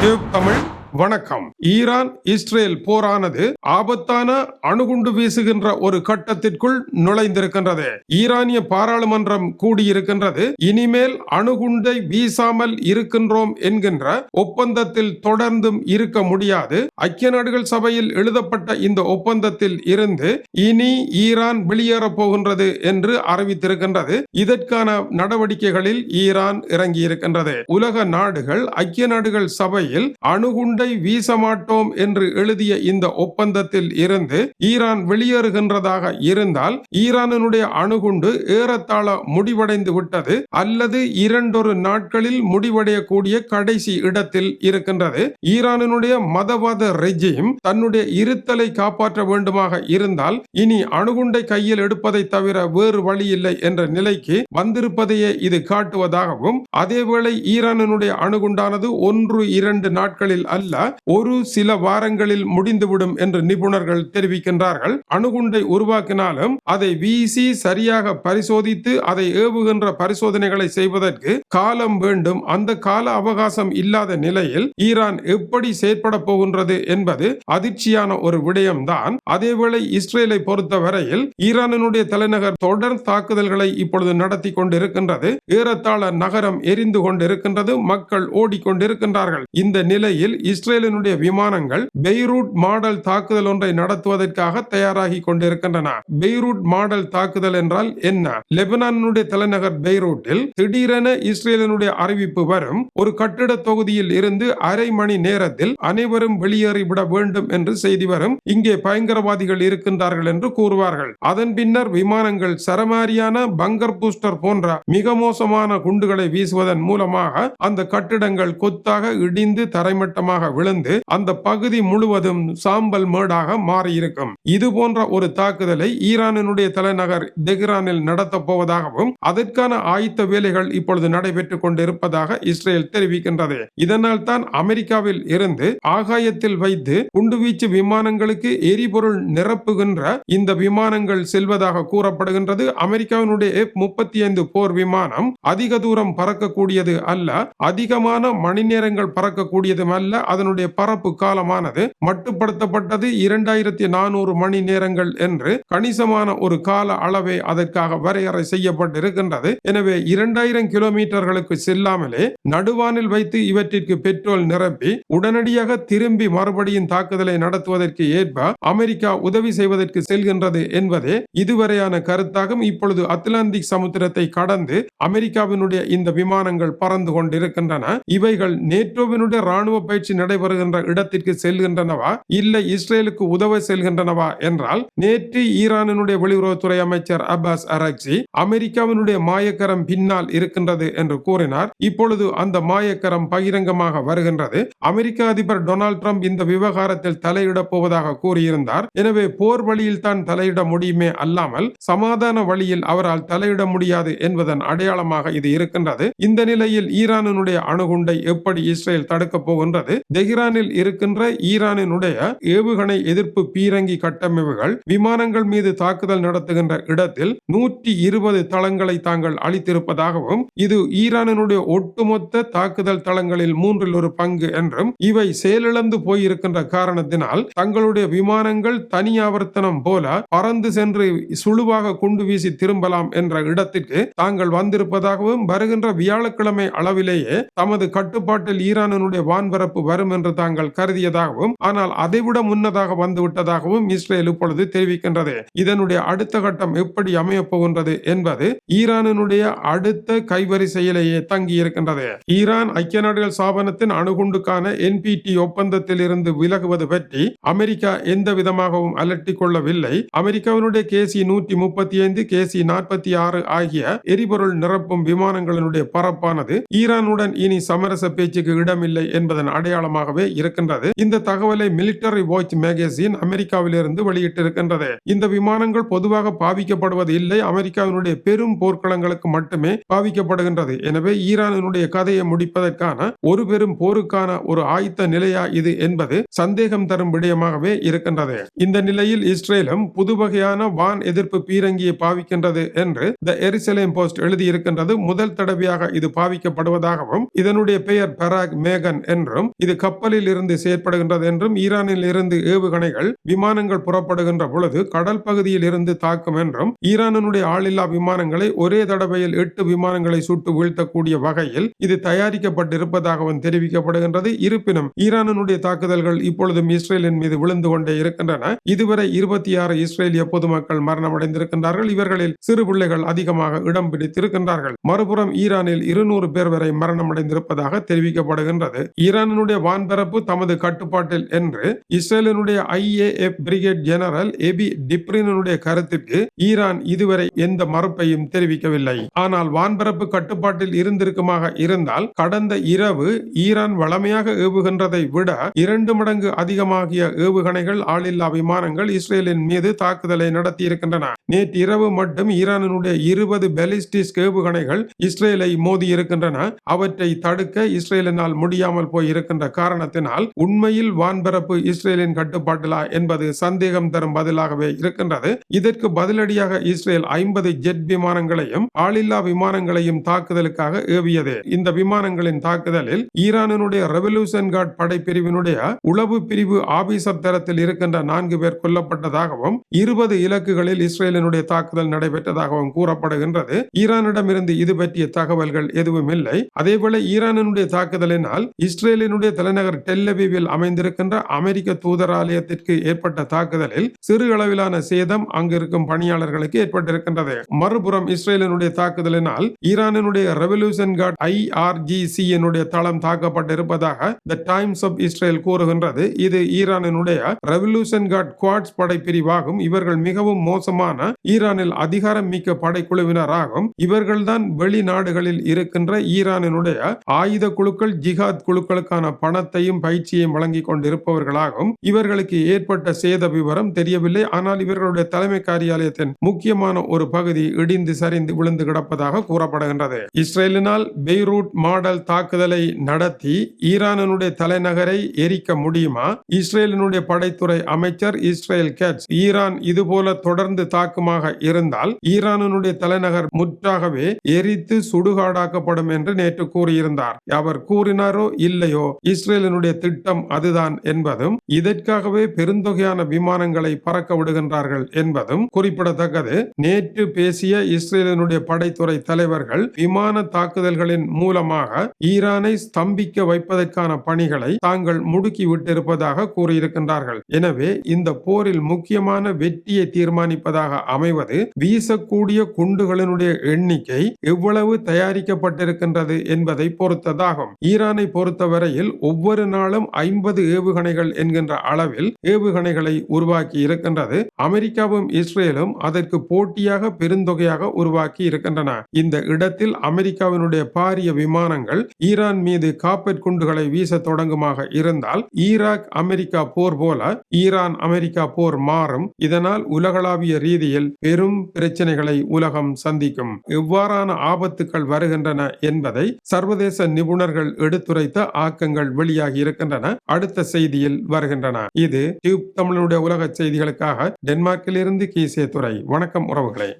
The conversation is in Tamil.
டியூப் தமிழ் வணக்கம். ஈரான் இஸ்ரேல் போரானது ஆபத்தான அணுகுண்டு வீசுகின்ற ஒரு கட்டத்திற்குள் நுழைந்திருக்கின்றது. ஈரானிய பாராளுமன்றம் கூடியிருக்கின்றது. இனிமேல் அணுகுண்டை வீசாமல் இருக்கின்றோம் என்கின்ற ஒப்பந்தத்தில் தொடர்ந்தும் இருக்க முடியாது. ஐக்கிய நாடுகள் சபையில் எழுதப்பட்ட இந்த ஒப்பந்தத்தில் இருந்து இனி ஈரான் வெளியேறப் போகின்றது என்று அறிவித்திருக்கின்றது. இதற்கான நடவடிக்கைகளில் ஈரான் இறங்கியிருக்கின்றது. உலக நாடுகள் ஐக்கிய நாடுகள் சபையில் அணுகுண்டு வீச மாட்டோம் என்று எழுதிய இந்த ஒப்பந்தத்தில் இருந்து ஈரான் வெளியேறுகின்றதாக இருந்தால் ஈரானுடைய அணுகுண்டு ஏறத்தாழ முடிவடைந்து விட்டது அல்லது இரண்டொரு நாட்களில் முடிவடையக்கூடிய கடைசி இடத்தில் இருக்கின்றது. ஈரானினுடைய மதவாத ரெஜிம் தன்னுடைய இருத்தலை காப்பாற்ற வேண்டுமாக இருந்தால் இனி அணுகுண்டை கையில் எடுப்பதை தவிர வேறு வழி இல்லை என்ற நிலைக்கு வந்திருப்பதையே இது காட்டுவதாகவும் அதேவேளை ஈரானினுடைய அணுகுண்டானது ஒன்று இரண்டு நாட்களில் அல்ல ஒரு சில வாரங்களில் முடிந்துவிடும் என்று நிபுணர்கள் தெரிவிக்கின்றார்கள். அணுகுண்டை உருவாக்கினாலும் அதை வீசி சரியாக பரிசோதித்து அதை ஏவுகின்ற பரிசோதனைகளை செய்வதற்கு காலம் வேண்டும். அந்த கால அவகாசம் இல்லாத நிலையில் ஈரான் எப்படி செயற்பட போகின்றது என்பது அதிர்ச்சியான ஒரு விடயம்தான். அதேவேளை இஸ்ரேலை பொறுத்தவரையில் ஈரானினுடைய தலைநகர் தொடர் தாக்குதல்களை இப்பொழுது நடத்தி கொண்டிருக்கின்றது. ஏறத்தாழ நகரம் எரிந்து கொண்டிருக்கின்றது மக்கள் ஓடிக்கொண்டிருக்கின்றார்கள். இந்த நிலையில் இஸ்ரேலினுடைய விமானங்கள் பெய்ரூட் மாடல் தாக்குதல் ஒன்றை நடத்துவதற்காக தயாராகி கொண்டிருக்கின்றன. பெய்ரூட் மாடல் தாக்குதல் என்றால் என்ன? லெபனானுடைய தலைநகர் பெய்ரூட்டில் திடீரென இஸ்ரேலினுடைய அறிவிப்பு வரும். ஒரு கட்டிட தொகுதியில் இருந்து அரை மணி நேரத்தில் அனைவரும் வெளியேறிவிட வேண்டும் என்று செய்தி வரும். இங்கே பயங்கரவாதிகள் இருக்கின்றார்கள் என்று கூறுவார்கள். அதன் பின்னர் விமானங்கள் சரமாரியான பங்கர் பூஸ்டர் போன்ற மிக மோசமான குண்டுகளை வீசுவதன் மூலமாக அந்த கட்டிடங்கள் கொத்தாக இடிந்து தரைமட்டமாக விழுந்து அந்த பகுதி முழுவதும் சாம்பல் மேடாக மாறியிருக்கும். இது போன்ற ஒரு தாக்குதலை ஈரானினுடைய தலைநகர் தெஹ்ரானில் நடத்தப் போவதாகவும் அதற்கான ஆயத்த வேலைகள் இப்பொழுது நடைபெற்றுக் கொண்டிருப்பதாக இஸ்ரேல் தெரிவிக்கின்றது. இதனால் தான் அமெரிக்காவில் இருந்து ஆகாயத்தில் வைத்து குண்டுவீச்சு விமானங்களுக்கு எரிபொருள் நிரப்புகின்ற இந்த விமானங்கள் செல்வதாக கூறப்படுகின்றது. அமெரிக்காவினுடைய எஃப் முப்பத்தி ஐந்து போர் விமானம் அதிக தூரம் பறக்கக்கூடியது அல்ல அதிகமான மணி நேரங்கள் பறக்கக்கூடியதும் அல்ல அதனுடைய பரப்பு காலமானது மட்டுப்படுத்தப்பட்டது இரண்டாயிரத்தி நானூறு மணி நேரங்கள் என்று கணிசமான ஒரு கால அளவே அதற்காக வரையறை செய்யப்பட்டிருக்கின்றது. எனவே இரண்டாயிரம் கிலோமீட்டர்களுக்கு செல்லாமலே நடுவானில் வைத்து இவற்றிற்கு பெட்ரோல் நிரப்பி உடனடியாக திரும்பி மறுபடியும் தாக்குதலை நடத்துவதற்கு ஏற்ப அமெரிக்கா உதவி செய்வதற்கு செல்கின்றது என்பதே இதுவரையான கருத்தாகும். இப்பொழுது அத்லாந்திக் சமுத்திரத்தை கடந்து அமெரிக்காவினுடைய இந்த விமானங்கள் பறந்து கொண்டிருக்கின்றன. இவைகள் நேட்டோவினுடைய ராணுவ பயிற்சி நடைபெறுகின்ற இடத்திற்கு செல்கின்றனவா? இல்லை இஸ்ரேலுக்கு உதவ செல்கின்றனவா? என்றால் நேற்று ஈரானினுடைய வெளியுறவுத்துறை அமைச்சர் அப்பாஸ் அரக்சி அமெரிக்காவினுடைய மாயக்கரம் பின்னால் இருக்கின்றது என்று கூறினார். இப்பொழுது அந்த மாயக்கரம் பகிரங்கமாக வருகின்றது. அமெரிக்க அதிபர் டொனால்ட் ட்ரம்ப் இந்த விவகாரத்தில் தலையிடப் போவதாக கூறியிருந்தார். எனவே போர் வழியில் தான் தலையிட முடியுமே அல்லாமல் சமாதான வழியில் அவரால் தலையிட முடியாது என்பதன் அடையாளமாக இது இருக்கின்றது. இந்த நிலையில் ஈரானினுடைய அணுகுண்டை எப்படி இஸ்ரேல் தடுக்கப் போகின்றது? தெஹ்ரானில் இருக்கின்ற ஈரானினுடைய ஏவுகணை எதிர்ப்பு பீரங்கி கட்டமைப்புகள் விமானங்கள் மீது தாக்குதல் நடத்துகின்ற இடத்தில் நூற்றி இருபது தளங்களை தாங்கள் அளித்திருப்பதாகவும் இது ஈரானினுடைய ஒட்டுமொத்த தாக்குதல் தளங்களில் மூன்றில் ஒரு பங்கு என்றும் இவை செயலிழந்து போயிருக்கின்ற காரணத்தினால் தங்களுடைய விமானங்கள் தனி ஆவர்த்தனம் போல பறந்து சென்று சுழுவாக குண்டு வீசி திரும்பலாம் என்ற இடத்திற்கு தாங்கள் வந்திருப்பதாகவும் வருகின்ற வியாழக்கிழமை அளவிலேயே தமது கட்டுப்பாட்டில் ஈரானினுடைய வான்பரப்பு வரும் என்று தாங்கள் கருதியதாகவும் ஆனால் அதைவிட முன்னதாக வந்துவிட்டதாகவும் இஸ்ரேல் இப்பொழுது தெரிவிக்கின்றது. இதனுடைய அடுத்த கட்டம் எப்படி அமையப் போகின்றது என்பது ஈரானினுடைய அடுத்த கைவரிசையிலேயே தங்கி இருக்கின்றது. ஈரான் ஐக்கிய நாடுகள் ஸ்தாபனத்தின் அணுகுண்டுக்கான என்பிடி ஒப்பந்தத்தில் இருந்து விலகுவது பற்றி அமெரிக்கா எந்த விதமாகவும் அலட்டிக் கொள்ளவில்லை. அமெரிக்காவினுடைய கேசி நூற்றி முப்பத்தி ஐந்து கேசி நாற்பத்தி ஆறு ஆகிய எரிபொருள் நிரப்பும் விமானங்களினுடைய பரப்பானது ஈரானுடன் இனி சமரச பேச்சுக்கு இடமில்லை என்பதன் அடையாளம் அடையாளமாகவே இருக்கின்றது. இந்த தகவலை மிலிட்டரி வாட்ச் மேகசின் அமெரிக்காவிலிருந்து வெளியிட்டிருக்கின்றது. இந்த விமானங்கள் பொதுவாக பாவிக்கப்படுவது இல்லை. அமெரிக்காவினுடைய பெரும் போர்க்களங்களுக்கு மட்டுமே பாவிக்கப்படுகின்றது. எனவே ஈரானினுடைய கதையை முடிப்பதற்கான ஒரு பெரும் போருக்கான ஒரு ஆயத்த நிலையா இது என்பது சந்தேகம் தரும் விடயமாகவே இருக்கின்றது. இந்த நிலையில் இஸ்ரேலும் புது வகையான வான் எதிர்ப்பு பீரங்கியை பாவிக்கின்றது என்று த எரிசலேம் போஸ்ட் எழுதியிருக்கின்றது. முதல் தடவையாக இது பாவிக்கப்படுவதாகவும் இதனுடைய பெயர் பெராக் மேகன் என்றும் இது கப்பலில் இருந்து செயற்படுகின்றது என்றும் ஈரானில் இருந்து ஏவுகணைகள் விமானங்கள் புறப்படுகின்ற பொழுது கடல் பகுதியில் இருந்து தாக்கும் என்றும் ஈரானுடைய ஆளில்லா விமானங்களை ஒரே தடவையில் எட்டு விமானங்களை சுட்டு வீழ்த்தக்கூடிய வகையில் இது தயாரிக்கப்பட்டிருப்பதாகவும் தெரிவிக்கப்படுகின்றது. இருப்பினும் ஈரானுடைய தாக்குதல்கள் இப்பொழுதும் இஸ்ரேலின் மீது விழுந்து கொண்டே இருக்கின்றன. இதுவரை இருபத்தி ஆறு இஸ்ரேலிய பொதுமக்கள் மரணமடைந்திருக்கின்றார்கள். இவர்களில் சிறு பிள்ளைகள் அதிகமாக இடம் பிடித்திருக்கின்றார்கள். மறுபுறம் ஈரானில் இருநூறு பேர் வரை மரணமடைந்திருப்பதாக தெரிவிக்கப்படுகின்றது. ஈரானுடைய வான்பரப்பு தமது கட்டுப்பாட்டில் என்று இஸ்ரேலினுடைய ஐஏஎஃப் பிரிகேட் ஜெனரல் எபி டிப்ரினுடைய கருத்துக்கு ஈரான் இதுவரை எந்த மறுப்பையும் தெரிவிக்கவில்லை. ஆனால் வான்பரப்பு கட்டுப்பாட்டில் இருந்திருக்குமாக இருந்தால் கடந்த இரவு ஈரான் வளமையாக ஏவுகின்றதை விட இரண்டு மடங்கு அதிகமாகிய ஏவுகணைகள் ஆளில்லா விமானங்கள் இஸ்ரேலின் மீது தாக்குதலை நடத்தி இருக்கின்றன நேற்று இரவு மட்டும் ஈரானினுடைய இருபது பெலிஸ்டிக் ஏவுகணைகள் இஸ்ரேலை மோதி இருக்கின்றன அவற்றை தடுக்க இஸ்ரேலினால் முடியாமல் போயிருக்கின்ற காரணத்தினால் உண்மையில் வான்பரப்பு இஸ்ரேலின் கட்டுப்பாட்டிலா என்பது சந்தேகம் தரும் பதிலாகவே இருக்கின்றது. இதற்கு பதிலடியாக இஸ்ரேல் ஐம்பது ஜெட் விமானங்களையும் ஆளில்லா விமானங்களையும் தாக்குதலுக்காக ஏவியது. இந்த விமானங்களின் தாக்குதலில் ஈரானினுடைய ரெவல்யூஷன் கார்ட் படைப்பிரிவினுடைய உளவு பிரிவு ஆபீசர் தரத்தில் இருக்கின்ற நான்கு பேர் கொல்லப்பட்டதாகவும் இருபது இலக்குகளில் இஸ்ரேலினுடைய தாக்குதல் நடைபெற்றதாகவும் கூறப்படுகின்றது. ஈரானிடமிருந்து இது பற்றிய தகவல்கள் எதுவும் இல்லை அதேபோல ஈரானினுடைய தாக்குதலினால் இஸ்ரேலினுடைய தலைநகர் டெல்லபிவில் அமைந்திருக்கின்ற அமெரிக்க தூதராலயத்திற்கு ஏற்பட்ட தாக்குதலில் சிறு அளவிலான சேதம் அங்கு இருக்கும் பணியாளர்களுக்கு ஏற்பட்டிருக்கின்றது. மறுபுறம் இஸ்ரேலினுடைய தாக்குதலினால் ஈரானினுடைய ரெவல்யூஷன் கார்ட் ஐஆர்ஜிசி என்னுடைய தளம் தாக்கப்பட்டிருப்பதாக த டைம்ஸ் ஆஃப் இஸ்ரேல் கூறுகின்றது. இது ஈரானினுடைய ரெவல்யூஷன் கார்டு குவாட்ஸ் படைப்பிரிவாகும். இவர்கள் மிகவும் மோசமான ஈரானில் அதிகாரம் மிக்க படைக்குழுவினராகும். இவர்கள்தான் வெளிநாடுகளில் இருக்கின்ற ஈரானினுடைய ஆயுத குழுக்கள் ஜிஹாத் குழுக்களுக்கான பண பணத்தையும் பயிற்சியையும் வழங்கிக் கொண்டிருப்பவர்களாகும் இவர்களுக்கு ஏற்பட்ட சேத விவரம் தெரியவில்லை. ஆனால் இவர்களுடைய தலைமை காரியாலயத்தின் முக்கியமான ஒரு பகுதி இடிந்து சரிந்து விழுந்து கிடப்பதாக கூறப்படுகின்றது. இஸ்ரேலினால் பெய்ரூட் மாடல் தாக்குதலை நடத்தி ஈரானினுடைய தலைநகரை எரிக்க முடியுமா? இஸ்ரேலினுடைய படைத்துறை அமைச்சர் இஸ்ரேல் கேட்ஸ் ஈரான் இதுபோல தொடர்ந்து தாக்குமாக இருந்தால் ஈரானினுடைய தலைநகர் முற்றாகவே எரித்து சுடுகாடாக்கப்படும் என்று நேற்று கூறியிருந்தார். அவர் கூறினாரோ இல்லையோ இஸ்ரேலினுடைய திட்டம் அதுதான் என்பதும் இதற்காகவே பெருந்தொகையான விமானங்களை பறக்க விடுகின்றார்கள் என்பதும் குறிப்பிடத்தக்கது. நேற்று பேசிய இஸ்ரேலினுடைய படைத்துறை தலைவர்கள் விமான தாக்குதல்களின் மூலமாக ஈரானை ஸ்தம்பிக்க வைப்பதற்கான பணிகளை தாங்கள் முடுக்கி விட்டிருப்பதாக கூறியிருக்கின்றார்கள். எனவே இந்த போரில் முக்கியமான வெற்றியை தீர்மானிப்பதாக அமைவது வீசக்கூடிய குண்டுகளினுடைய எண்ணிக்கை எவ்வளவு தயாரிக்கப்பட்டிருக்கின்றது என்பதை பொறுத்ததாகும். ஈரானை பொறுத்தவரையில் ஒவ்வொரு நாளும் ஐம்பது ஏவுகணைகள் என்கின்ற அளவில் ஏவுகணைகளை உருவாக்கி இருக்கின்றது. அமெரிக்காவும் இஸ்ரேலும் அதற்கு போட்டியாக பெருந்தொகையாக உருவாக்கி இருக்கின்றன. இந்த இடத்தில் அமெரிக்காவினுடைய பாரிய விமானங்கள் ஈரான் மீது காப்பெட் குண்டுகளை வீச தொடங்குமாக இருந்தால் ஈராக் அமெரிக்கா போர் போல ஈரான் அமெரிக்கா போர் மாறும். இதனால் உலகளாவிய ரீதியில் பெரும் பிரச்சனைகளை உலகம் சந்திக்கும். எவ்வாறான ஆபத்துக்கள் வருகின்றன என்பதை சர்வதேச நிபுணர்கள் எடுத்துரைத்த ஆக்கங்கள் வெளியாகி இருக்கின்றன அடுத்த செய்தியில் வருகின்றன. இது டியூப் தமிழனுடைய உலக செய்திகளுக்காக டென்மார்க்கிலிருந்து கீசே துறை வணக்கம் உறவுகளே.